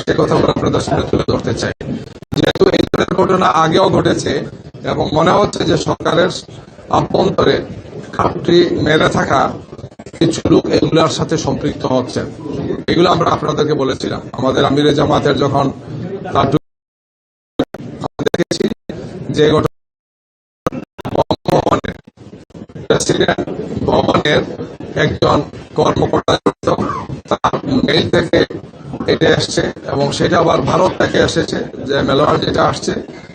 সে কথা আমরা আপনাদের সামনে তুলে ধরতে চাই। যেহেতু এই ধরনের ঘটনা আগেও ঘটেছে এবং মনে হচ্ছে যে সরকারের আভ্যন্তরে খাপটি মেরে থাকা কিছু লোক এগুলার সাথে সম্পৃক্ত হচ্ছে। এগুলো আমরা আপনাদেরকে বলেছিলাম। আমাদের আমিরে জামাতের যখন তার দেখেছি যে ঘটনা ভবনের প্রেসিডেন্ট ভবনের একজন কর্মকর্তা জড়িত তার মেইল থেকে এটা এসছে এবং সেটা আবার ভারত থেকে এসেছে, যে মেলোয়ার যেটা আসছে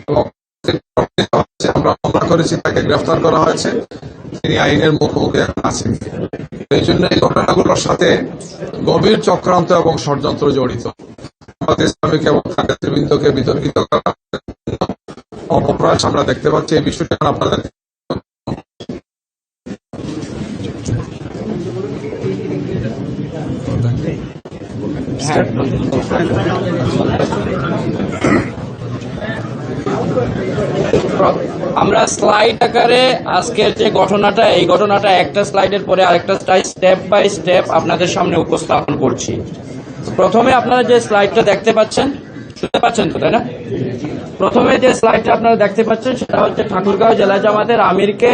এবং আমরা মামলা করেছি, তাকে গ্রেফতার করা হয়েছে। তিনি আইনের মুখোমুখি এখন আছেন। এই জন্য এই ঘটনাগুলোর সাথে গভীর চক্রান্ত এবং ষড়যন্ত্র জড়িত। আমাদের ইসলামিক এবং নেতৃবৃন্দকে বিতর্কিত করা অপপ্রয়াস আমরা দেখতে পাচ্ছি। এই বিষয়টা আপনাদের আমরা স্লাইড আকারে আজকের যে ঘটনাটা, এই ঘটনাটা একটা স্লাইডের পরে আরেকটা স্লাইড স্টেপ বাই স্টেপ আপনাদের সামনে উপস্থাপন করছি। প্রথমে আপনারা যে স্লাইডটা দেখতে পাচ্ছেন, শুনতে পাচ্ছেন তো, তাই না? প্রথমে যে স্লাইডটা আপনারা দেখতে পাচ্ছেন, সেটা হচ্ছে ঠাকুরগাঁও জেলা জামাতের আমিরকে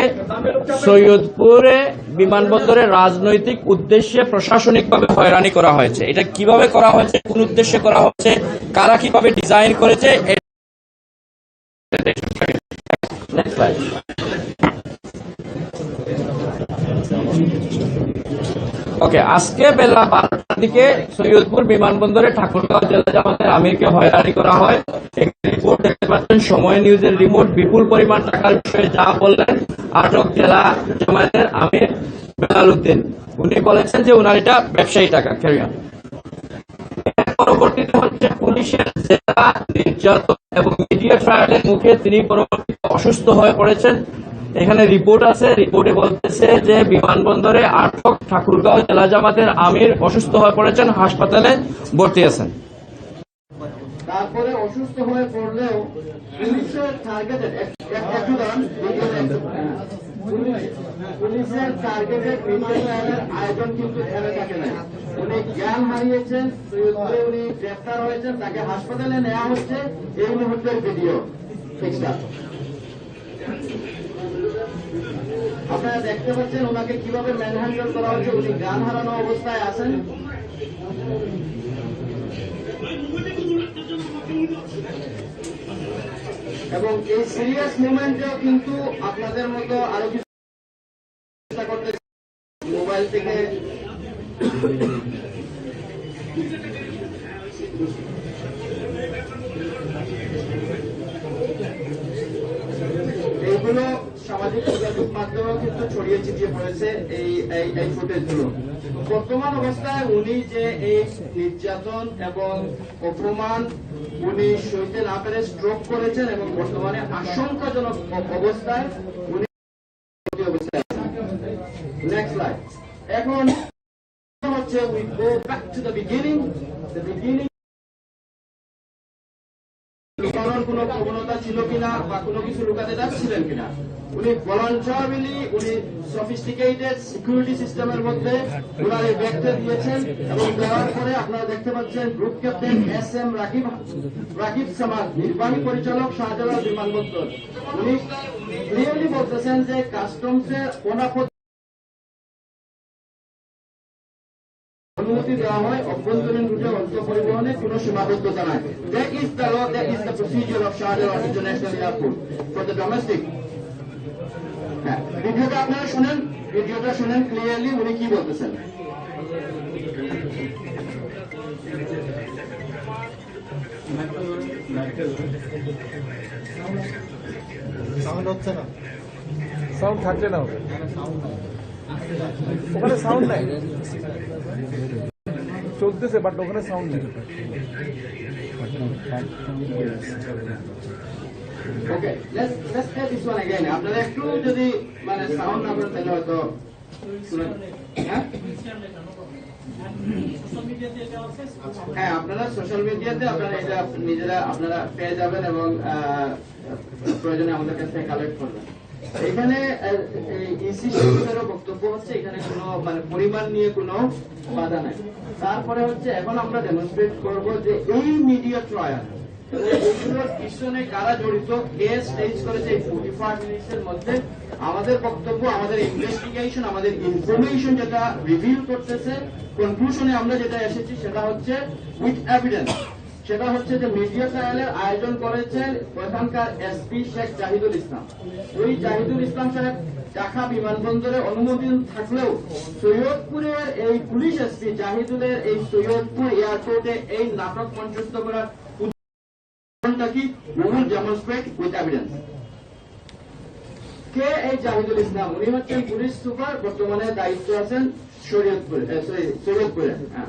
সৈয়দপুরে বিমানবন্দরে রাজনৈতিক উদ্দেশ্যে প্রশাসনিকভাবে হয়রানি করা হয়েছে। এটা কীভাবে করা হয়েছে? কোন উদ্দেশ্যে করা হচ্ছে কারা কীভাবে ডিজাইন করেছে. ওকে, আজকে বেলা বারোটার দিকে সৈয়দপুর বিমানবন্দরে ঠাকুরগাঁও জেলা জামাতের আমিরকে হয়রানি করা হয়। একটি রিপোর্ট দেখতে পাচ্ছেন, সময় নিউজের রিপোর্ট বিপুল পরিমাণ টাকার বিষয়ে যা বললেন আটক জেলা জামাতের আমির বেলাল উদ্দিন। উনি বলেছেন যে ওনার এটা ব্যবসায়ী টাকা ক্যারিয়ার পরবর্তীতে হচ্ছে পুলিশের জেলা নির্যাতন এবং মিডিয়া ট্রায়ালের মুখে তিনি পরবর্তীতে অসুস্থ হয়ে পড়েছেন। এখানে রিপোর্ট আছে রিপোর্টে বলতেছে যে বিমানবন্দরে আটক ঠাকুরগাঁও জেলা জামাতের আমির অসুস্থ হয়ে পড়েছেন, হাসপাতালে ভর্তি আছেন। হাসপাতালে নেওয়া হচ্ছে, এই মুহূর্তের ভিডিও ঠিকটা আপনারা দেখতে পাচ্ছেন ওনাকে কীভাবে ম্যানহ্যান্ডেল করা হচ্ছে উনি জ্ঞান হারানো অবস্থায় আছেন। এবং এই সিরিয়াস মুভমেন্টেও কিন্তু আপনাদের মতো আরও কিছু চেষ্টা করতে মোবাইল থেকে বর্তমান অবস্থায় উনি যে এই নির্যাতন এবং অপমান উনি সইতে না পেরে স্ট্রোক করেছেন এবং বর্তমানে আশঙ্কাজনক অবস্থায় উনি এখন হচ্ছে we go back to the beginning the beginning লুকানোর কোন প্রবণতা ছিল কিনা বা কোনো কিছু লুকাতে যাচ্ছিলেন কিনা? উনি ভলান্টারিলি উনি সফিস্টিকেটেড সিকিউরিটি সিস্টেমের মধ্যে ওনার এই ব্যাগটা দিয়েছেন এবং দেওয়ার পরে আপনারা দেখতে পাচ্ছেন group captain S M Rakib Rakib Samad, নির্বাহী পরিচালক শাহজালাল বিমানবন্দর উনি ক্লিয়ারলি বলতেছেন যে কাস্টমসের অনাপত্তি অনুমতি দেওয়া হয় অভ্যন্তরীণ রুটে অর্থ পরিবহনে কোনো সীমাবদ্ধতা নাই। That is the law that is the procedure of Shahjalal international airport for the domestic ভিডিওটা আপনারা শুনেন ভিডিওটা শুনেন ক্লিয়ারলি উনি কি বলতেছেন। সাউন্ড হচ্ছে না। সাউন্ড থাকলে না ওখানে সাউন্ড নাই। চলতেছে বাট ওখানে সাউন্ড নেই okay let's let's play this one again আপনারা একটু যদি মানে সাউন্ড না করেন তাহলে হয়তো শুনেন হ্যাঁ হ্যাঁ আপনারা সোশ্যাল মিডিয়াতে আপনারা এটা নিজেরা আপনারা পেয়ে যাবেন এবং আহ, প্রয়োজনে আমাদের কাছ থেকে কালেক্ট করবেন এখানে বক্তব্য হচ্ছে এখানে কোনো মানে পরিমাণ নিয়ে কোনো বাধা নাই। তারপরে হচ্ছে, এখন আমরা ডেমনস্ট্রেট করব যে এই মিডিয়া ট্রায়াল কারা জড়িত করেছে মধ্যে, আমাদের বক্তব্য, আমাদের ইনভেস্টিগেশন আমাদের ইনফরমেশন যেটা রিভিল করতেছে কনক্লুশনে আমরা যেটা এসেছি, সেটা হচ্ছে উইথ এভিডেন্স সেটা হচ্ছে যে মিডিয়া ট্রায়ালের আয়োজন করেছেন এখানকার এসপি শেখ জাহিদুল ইসলাম। ওই জাহিদুল ইসলাম সাহেব ঢাকা বিমানবন্দরে অনুমোদন থাকলেও সৈয়দপুরের এই পুলিশ এসপি জাহিদুলের এই সৈয়দপুর এয়ারপোর্টে এই নাটক মঞ্চস্থ করার কি? এই জাহিদুল ইসলাম? উনি হচ্ছেন পুলিশ সুপার, বর্তমানে দায়িত্ব আছেন শরীয়তপুরে সৈয়দপুরে। হ্যাঁ।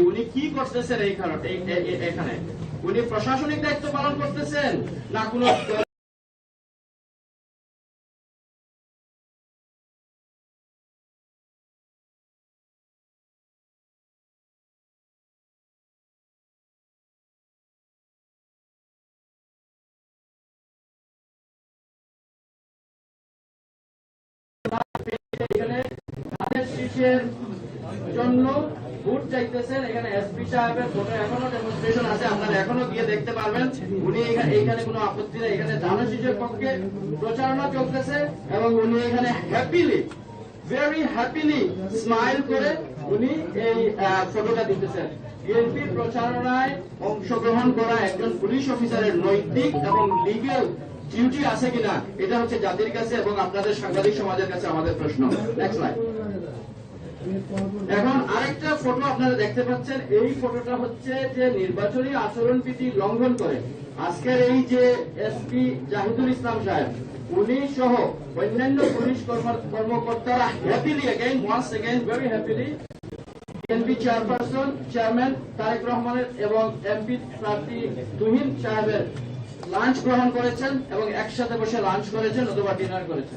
উনি কি করতেছেন এই কারণে এই- এ- এ- এখানে? উনি প্রশাসনিক দায়িত্ব পালন করতেছেন না কোনো শীষের জন্য ভোট চাইতেছেন। এখানে এসপি সাহেবের ফটো এখনও ডেমনস্ট্রেশন আছে, আপনারা এখনও গিয়ে দেখতে পারবেন। উনি কোনো আপত্তি নেই। এখানে পক্ষে প্রচারণা চলতেছে এবং উনি এখানে হ্যাপিলি ভেরি হ্যাপিলি স্মাইল করে উনি এই ফটোটা দিতেছেন। বিএনপির প্রচারণায় অংশগ্রহণ করা একজন পুলিশ অফিসারের নৈতিক এবং লিগেল ডিউটি আছে কিনা, এটা হচ্ছে জাতির কাছে এবং আপনাদের সাংবাদিক সমাজের কাছে আমাদের প্রশ্ন। নেক্সট এখন আরেকটা ফটো আপনারা দেখতে পাচ্ছেন। এই ফটোটা হচ্ছে যে নির্বাচনী আচরণবিধি লঙ্ঘন করে। আজকের এই যে এসপি জাহিদুল ইসলাম সাহেব, উনি সহ অন্যান্য পুলিশ কর্মকর্তারা happily again once again very happily BNP chairperson chairman Tarek রহমানের এবং এমপি প্রার্থী তুহিন সাহেবের লাঞ্চ গ্রহণ করেছেন এবং একসাথে বসে লাঞ্চ করেছেন অথবা ডিনার করেছেন।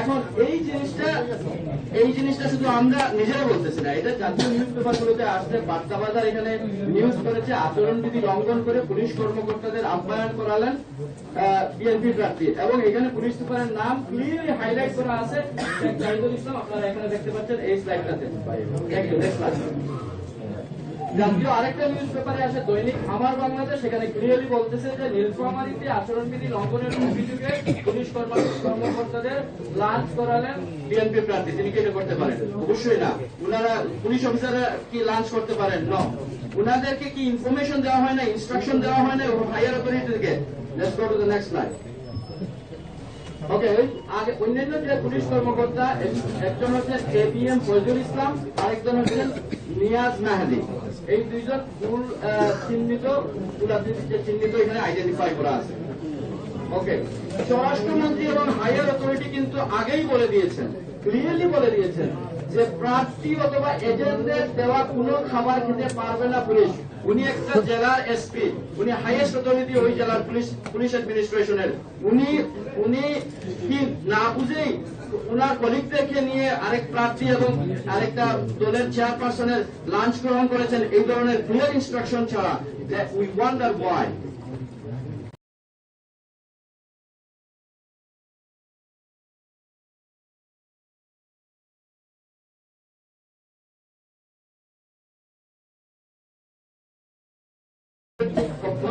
এখন এই জিনিসটা এই জিনিসটা শুধু আমরা নিজেরা বলতেছি না, এটা জাতীয় নিউজ পেপার গুলোতে আসছে বার্তা বাজার এখানে নিউজ করেছে, আচরণবিধি লঙ্ঘন করে পুলিশ কর্মকর্তাদের আহ্বায়ন করালেন বিএনপি প্রার্থী। এবং এখানে পুলিশ সুপারের নাম ক্লিয়ারলি হাইলাইট করা আছে জাহিদুল ইসলাম, আপনারা এখানে দেখতে পাচ্ছেন এই স্লাইডটাতে জাতীয় আরেকটা নিউজ পেপারে আসে, দৈনিক আমার বাংলাদেশ সেখানে ক্লিয়ারলি বলতেছে যে নীলফামারীতে আচরণবিধি লঙ্ঘনের অভিযোগে পুলিশ কর্মকর্তাদের লাঞ্চ করালেন বিএনপি প্রার্থী। তিনি কি করতে পারেন? অবশ্যই না। উনারা, পুলিশ অফিসাররা কি লাঞ্চ করতে পারেন? ন উনাদেরকে কি ইনফরমেশন দেওয়া হয় না ইনস্ট্রাকশন দেওয়া হয় না হায়ার অথরিটি থেকে? Let's go to the next slide okay আগে অন্যান্য যে পুলিশ কর্মকর্তা একজন হচ্ছেন A B M Fazlul Islam, আরেকজন হচ্ছেন নিয়াজ মাহাদি। এই দুইজন ভুল চিহ্নিত যে চিহ্নিত এখানে আইডেন্টিফাই করা আছে। ওকে স্বরাষ্ট্রমন্ত্রী এবং হায়ার অথরিটি কিন্তু আগেই বলে দিয়েছেন ক্লিয়ারলি বলে দিয়েছেন যে প্রার্থী অথবা এজেন্টদের দেওয়া কোনো খাবার খেতে পারবে না পুলিশ। উনি একটা জেলার এসপি, উনি হাইয়েস্ট অথরিটি ওই জেলার পুলিশ পুলিশ অ্যাডমিনিস্ট্রেশনের উনি উনি কি না বুঝেই উনার কলিগদেরকে নিয়ে আরেক প্রার্থী এবং আরেকটা দলের চেয়ারপারসনের লাঞ্চ গ্রহণ করেছেন। এই ধরনের ক্লিয়ার ইনস্ট্রাকশন ছাড়া উই ওয়ান্ডার ওয়াই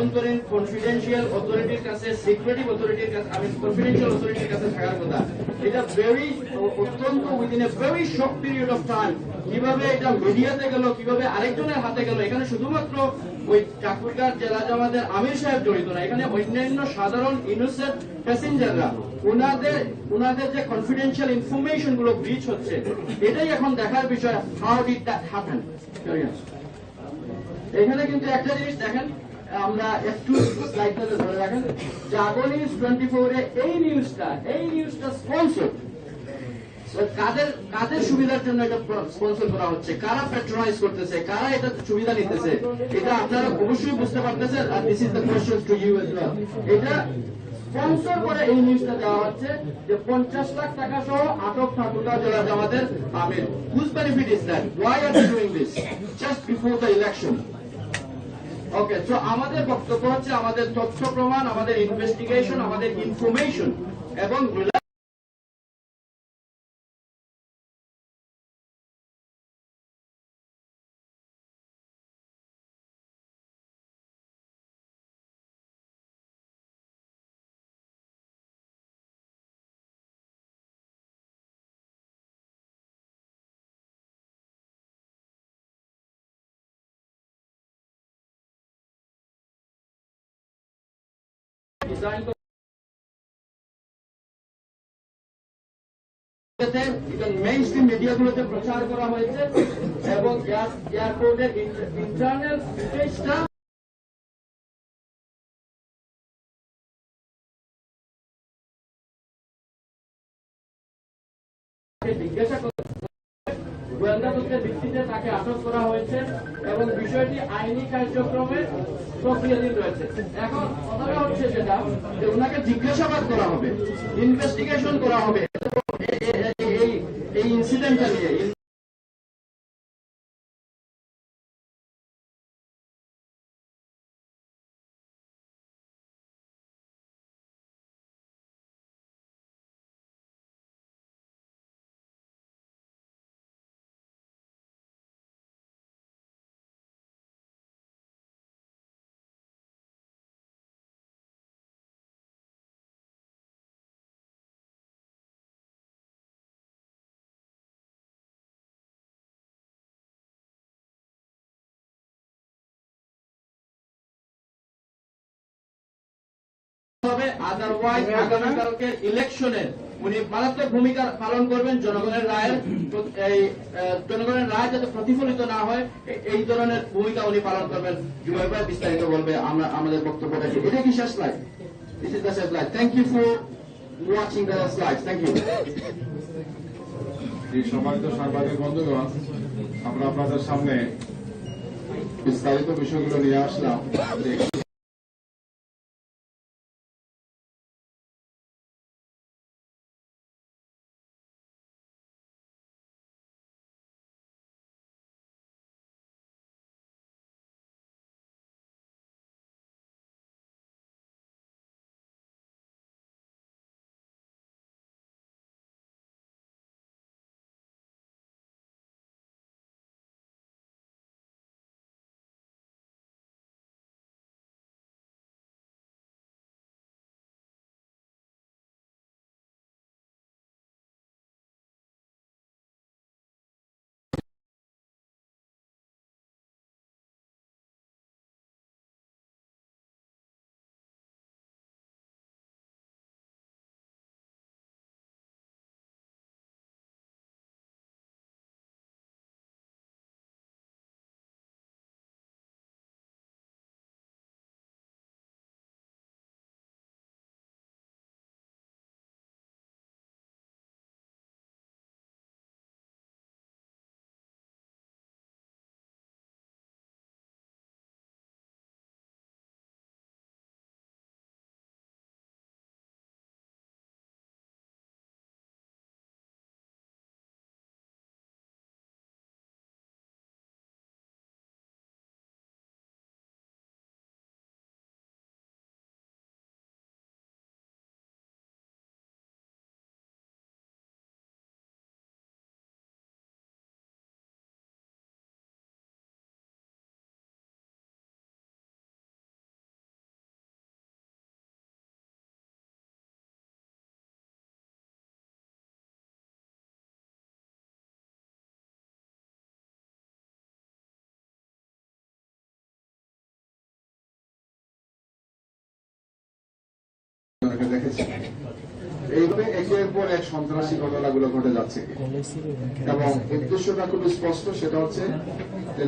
অভ্যন্তরীণ কনফিডেন্সিয়াল অথরিটির কাছে সিক্রেটিভ অথরিটির কাছে আমি কনফিডেন্সিয়াল অথরিটির কাছে থাকার কথা। এটা ভেরি অত্যন্ত within a very short period of time কীভাবে এটা মিডিয়াতে গেল, কীভাবে আরেকজনের হাতে গেল, এখানে শুধুমাত্র ওই চাকুরগার জেলা জামাতের আমির সাহেব জড়িত না, এখানে অন্যান্য সাধারণ ইনোসেন্ট প্যাসেঞ্জাররা ওনাদের ওনাদের যে কনফিডেন্সিয়াল ইনফরমেশনগুলো ব্রিচ হচ্ছে, এটাই এখন দেখার বিষয় হাউ ডিড দ্যাট হ্যাপেন এখানে কিন্তু একটা জিনিস দেখেন আমরা একটু স্লাইডটাতে ধরে রাখেন। জাগনিজ টোয়েন্টি ফোরে এই নিউজটা এই নিউজটা স্পন্সর কাদের কাদের সুবিধার জন্য এটা স্পন্সর করা হচ্ছে? কারা প্যাট্রোনাইজ করতেছে? কারা এটা সুবিধা নিতেছে? এটা আপনারা অবশ্যই বুঝতে পারতেছেন, আর this is the question to you as এটা স্পন্সর করে এই নিউজটা দেওয়া হচ্ছে যে পঞ্চাশ লাখ টাকা সহ আটক ঠাকুরগাঁও জেলা জামাতের আমির। Whose benefit that why are doing this just before the election okay তো আমাদের বক্তব্য হচ্ছে আমাদের তথ্য প্রমাণ আমাদের ইনভেস্টিগেশন আমাদের ইনফরমেশন এবং প্রচার করা হয়েছে এবং জিজ্ঞাসা তাকে আটক করা হয়েছে এবং বিষয়টি আইনি কার্যক্রমে প্রক্রিয়াধীন রয়েছে। এখন কথাটা হচ্ছে যেটা যে ওনাকে জিজ্ঞাসাবাদ করা হবে ইনভেস্টিগেশন করা হবে। এই ইনসিডেন্টটা নিয়ে হবে আদারওয়াইজ উনি মারাত্মক ভূমিকা পালন করবেন জনগণের রায়ের এই জনগণের রায় যাতে প্রতিফলিত না হয় এই ধরনের ভূমিকা উনি পালন করবেন। বিস্তারিত বলবে, আমরা, আমাদের এটা কি শেষ দিস ইজ দ্য শেষ thank you for watching the slide thank you সম্মানিত সাংবাদিক বন্ধুগণ, আমরা আপনাদের সামনে বিস্তারিত বিষয়গুলো নিয়ে আসলাম।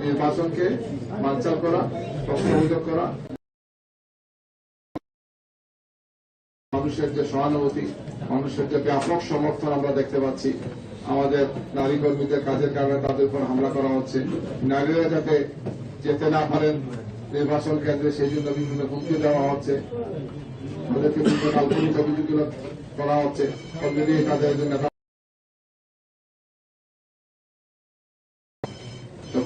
নির্বাচনকে বানচাল করা প্রশ্নবিধ করা। মানুষের যে সহানুভূতি, মানুষের যে ব্যাপক সমর্থন আমরা দেখতে পাচ্ছি, আমাদের নারী কর্মীদের কাজের কারণে তাদের উপর হামলা করা হচ্ছে। নারীরা যাতে যেতে না পারেন, নির্বাচন কেন্দ্রে সেই জন্য বিভিন্ন হুমকি দেওয়া হচ্ছে। তাদেরকে বিভিন্ন কাল্পনিক অভিযোগগুলো করা হচ্ছে। অলরেডি তাদের নেতা তো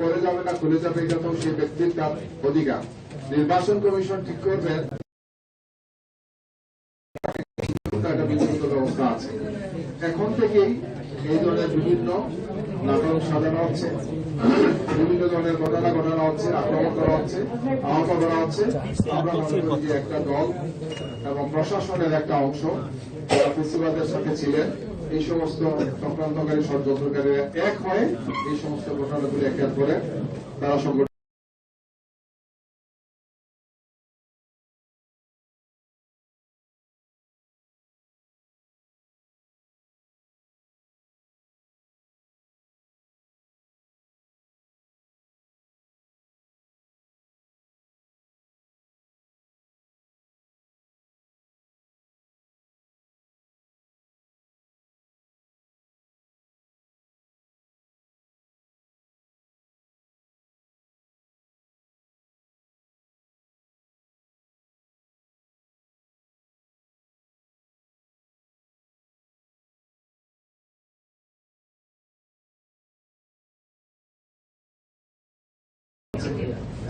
পরে যাবে না, খুলে যাবে, এটা তো সেই ব্যক্তির তার অধিকার। নির্বাচন কমিশন ঠিক করবে। ব্যবস্থা আছে। এখন থেকেই এই ধরনের বিভিন্ন নাটক সাজানো হচ্ছে, বিভিন্ন ধরনের ঘটনা ঘটানো হচ্ছে, আক্রমণ করা হচ্ছে, আহত করা হচ্ছে। আমরা মনে করি একটা দল এবং প্রশাসনের একটা অংশ ফেসিবাদের সাথে ছিলেন, এই সমস্ত চক্রান্তকারী ষড়যন্ত্রকারীরা এক হয়ে এই সমস্ত ঘটনাগুলি একের পরে তারা সংগঠন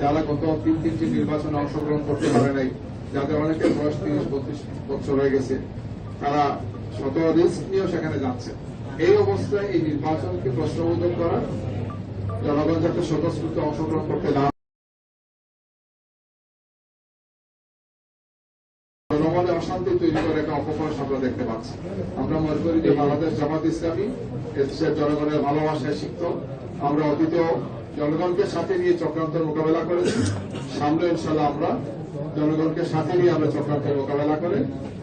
যারা গত তিন, তিনটি নির্বাচনে অংশগ্রহণ করতে পারে নাই, যাদের অনেকের বয়স তিরিশ, বত্রিশ বছর হয়ে গেছে, তারা শত রিস্ক নিয়েও সেখানে যাচ্ছে। এই অবস্থায় এই নির্বাচনকে প্রশ্নবোধন করা, জনগণ যাতে স্বতঃস্ফূর্ত অংশগ্রহণ করতে না আমরা মনে করি যে বাংলাদেশ জামাত ইসলামী জনগণের ভালোবাসায় শিখত আমরা অতীতেও জনগণকে সাথে নিয়ে চক্রান্তের মোকাবেলা করেছি সামনে ইনশাল্লাহ আমরা জনগণকে সাথে নিয়ে আমরা চক্রান্তের মোকাবেলা করে।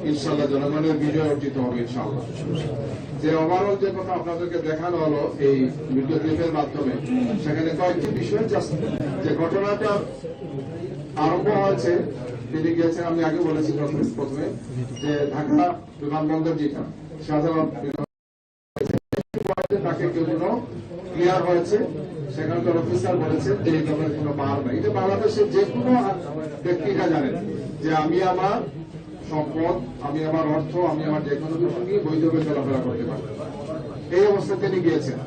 ইনশাল্লাহ জনগণের বিজয় অর্জিত হবে ইনশাল্লাহ যে ওভারঅল যে কথা আপনাদেরকে দেখানো হলো এই ভিডিও ক্লিপের মাধ্যমে, সেখানে কয়েকটি বিষয় যে ঘটনাটা আরম্ভ হয়েছে, তিনি গিয়েছেন, আমি আগে বলেছি প্রথমে, যে ঢাকা বিমানবন্দর যেটা, সাধারণ তাকে কেউ ক্লিয়ার হয়েছে। সেখানকার অফিসার বলেছে যে এই ধরনের কোনো পাহাড় নাই। এটা বাংলাদেশের যে কোনো ব্যক্তিরা জানেন যে আমি আমার সম্পদ, আমি আমার অর্থ, আমি আমার যে কোনো কিছু নিয়ে বৈধভাবে চলাফেরা করতে পারি। এই অবস্থা তিনি গিয়েছেন।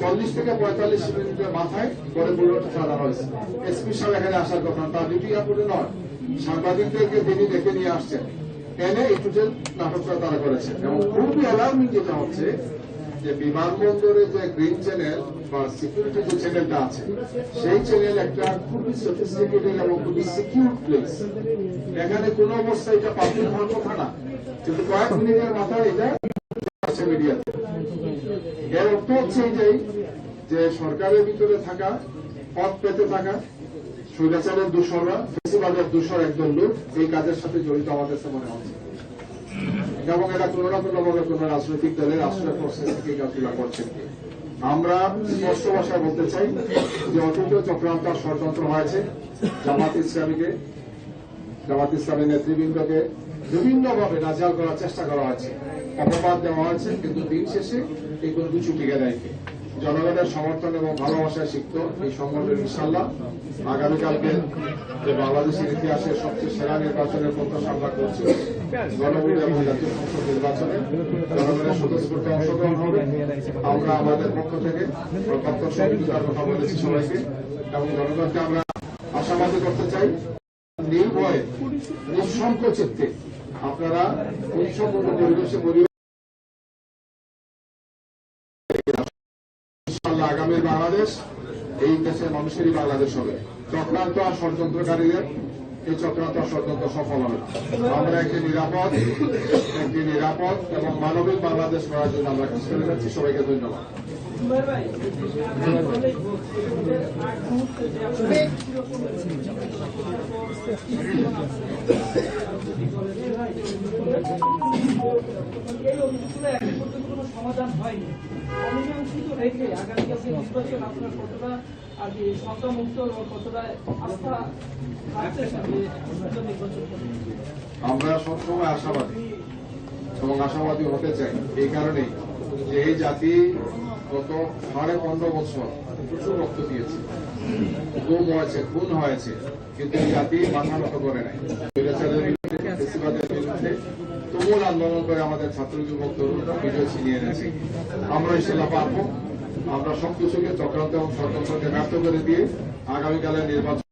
চল্লিশ থেকে পঁয়তাল্লিশ মিনিটের মাথায় পরে পুরোটা সাজানো হয়েছে। এসপি সাহেব এখানে আসার কথা তার ডিউটি আপনি নয়। সাংবাদিকদেরকে তিনি ডেকে নিয়ে আসছেন। এনে এই টোটাল নাটকটা তারা করেছেন। এবং খুবই অ্যালার্মিং যেটা হচ্ছে যে বিমানবন্দরে যে গ্রিন চ্যানেল বা সিকিউরিটি যে চ্যানেলটা আছে, সেই চ্যানেল একটা খুবই সফিস্টিকেটেড এবং খুবই সিকিউর প্লেস এখানে কোন অবস্থায় এটা পাবলিক হওয়ার কথা না। কিন্তু কয়েক মিনিটের মাথায় এটা আছে মিডিয়াতে এর অর্থ হচ্ছে এইটাই যে সরকারের ভিতরে থাকা, পথ পেতে থাকা, স্বৈরাচারের দূষররা ফেসিবাদের দূষর একজন লোক এই কাজের সাথে জড়িত আমাদের মনে হচ্ছে এবং এটা কোনো না রাজনৈতিক দলের আশ্রয় প্রসেস থেকে কাজগুলো করছেন আমরা স্পষ্ট ভাষায় বলতে চাই যে অতীত চক্রান্ত ষড়যন্ত্র হয়েছে। জামাত ইসলামীকে, জামাত ইসলামী নেতৃবৃন্দকে বিভিন্নভাবে নাজাল করার চেষ্টা করা হয়েছে। অপবাদ দেওয়া হয়েছে, কিন্তু দিন শেষে এই কোনো কিছু টিকে দেয় জনগণের সমর্থন এবং ভালোবাসায় শিখত এই সংগঠন ইনশাল্লাহ আগামীকালকে যে বাংলাদেশের ইতিহাসের সবচেয়ে সেরা নির্বাচনের প্রত্যাশা আমরা করছি। আমরা আমাদের পক্ষ থেকে আমরা আশাবাদী করতে চাই নির্ভয়ে নিঃসংক চিত্তে আপনারা উৎসবপূর্ণ পরিবেশে পরিবেশ আগামী বাংলাদেশ এই দেশের মানুষেরই বাংলাদেশ হবে। চক্রান্ত আর ষড়যন্ত্রকারীদের এই চক্রান্ত আর সফল হবে। আমরা একটি নিরাপদ একটি নিরাপদ এবং মানবিক বাংলাদেশ করার জন্য আমরা কাজ করে যাচ্ছি। সবাইকে ধন্যবাদ। সমাধান হয়নি। অমীমাংসিত আগামীকালকে নির্বাচন আপনার কতটা আমরা সবসময় আশাবাদী এবং আশাবাদী হতে চাই এই কারণেই যে এই জাতি গত সাড়ে পনেরো বছর প্রচুর রক্ত দিয়েছে গুম হয়েছে, খুন হয়েছে, কিন্তু এই জাতি মাথা নত করে নাই। তুমুল আন্দোলন করে আমাদের ছাত্র যুবক তরুণরা বিজয় ছিনিয়ে এনেছে। আমরা ইনশাল্লাহ পারব আমরা সব সবকিছুকে চক্রান্ত এবং সরকার সঙ্গে ব্যর্থ করে দিয়ে আগামীকালের নির্বাচন